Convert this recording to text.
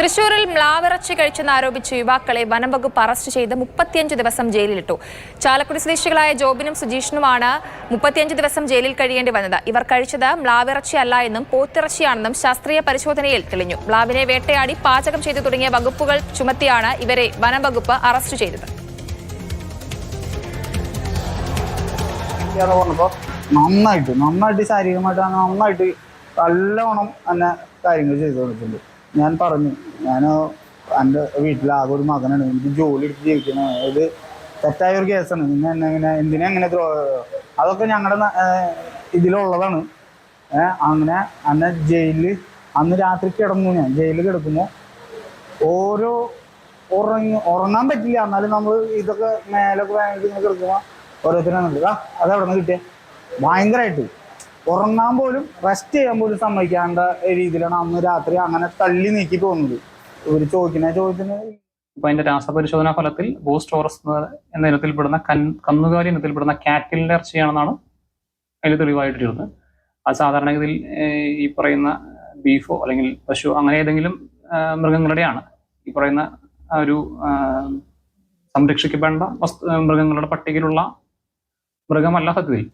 തൃശൂരിൽ മ്ലാവിറച്ചി കഴിച്ചെന്ന് ആരോപിച്ച് യുവാക്കളെ വനംവകുപ്പ് അറസ്റ്റ് ചെയ്ത് മുപ്പത്തിയഞ്ച് ദിവസം ജയിലിലിട്ടു. ചാലക്കുടി സ്വദേശികളായ ജോബിനും സുജീഷിനുമാണ് മുപ്പത്തിയഞ്ച് ദിവസം ജയിലിൽ കഴിയേണ്ടി വന്നത്. ഇവർ കഴിച്ചത് മ്ലാവിറച്ചി അല്ല എന്നും പോത്തിറച്ചിയാണെന്നും ശാസ്ത്രീയ പരിശോധനയിൽ തെളിഞ്ഞു. മ്ലാവിനെ വേട്ടയാടി പാചകം ചെയ്തു തുടങ്ങിയ വകുപ്പുകൾ ചുമത്തിയാണ് ഇവരെ വനംവകുപ്പ് അറസ്റ്റ് ചെയ്തത്. നന്നായിട്ട് നന്നായിട്ട് ശാരീരികമായിട്ട് നന്നായിട്ട് നല്ലവണ്ണം തന്നെ കാര്യങ്ങൾ ചെയ്തു കൊടുത്തിട്ടുണ്ട്. ഞാൻ പറഞ്ഞു ഞാൻ എന്റെ വീട്ടിൽ ആകെ ഒരു മകനാണ് എനിക്ക് ജോലി എടുത്ത് ജീവിക്കണം. ഇത് തെറ്റായ ഒരു കേസാണ്. നിങ്ങൾ എന്നെ എങ്ങനെ എന്തിനാ എങ്ങനെ അതൊക്കെ ഞങ്ങളുടെ ഇതിലുള്ളതാണ്. അങ്ങനെ അന്ന് ജയിലിൽ അന്ന് രാത്രി കിടന്നു ഞാൻ. ജയിലിൽ കിടക്കുമ്പോൾ ഓരോ ഉറങ്ങി ഉറങ്ങാൻ പറ്റില്ല. എന്നാലും നമ്മൾ ഇതൊക്കെ മേലൊക്കെ വേണമെങ്കിൽ കിടക്കുമ്പോൾ ഓരോരുത്തരാണ് അതെവിടെ അതവിടെ നിന്ന് കിട്ടിയ? ഭയങ്കരമായിട്ട് ഉറങ്ങാൻ പോലും റെസ്റ്റ് ചെയ്യാൻ പോലും സമ്മതിക്കാണ്ട രീതിയിലാണ് അന്ന് രാത്രി അങ്ങനെ തള്ളി നീക്കി പോകുന്നത്. ഒരു ചോദിക്കുന്ന ചോദ്യത്തിന് ഇപ്പൊ അതിന്റെ രാസപരിശോധനാ ഫലത്തിൽ ബൂസ്റ്റ് ടോറസ് എന്ന ഇനത്തിൽപ്പെടുന്ന കൻ കന്നുകാലി ഇനത്തിൽപ്പെടുന്ന കാറ്റിലിന്റെ ഇറച്ചിയാണെന്നാണ് അതിൽ തെളിവായിട്ടിരുന്നത്. അത് സാധാരണഗതിയിൽ ഈ പറയുന്ന ബീഫോ അല്ലെങ്കിൽ പശു അങ്ങനെ ഏതെങ്കിലും മൃഗങ്ങളുടെയാണ്. ഈ പറയുന്ന ഒരു സംരക്ഷിക്കപ്പെടേണ്ട വസ്തു മൃഗങ്ങളുടെ പട്ടികയിലുള്ള മൃഗമല്ല സത്യത്തിൽ.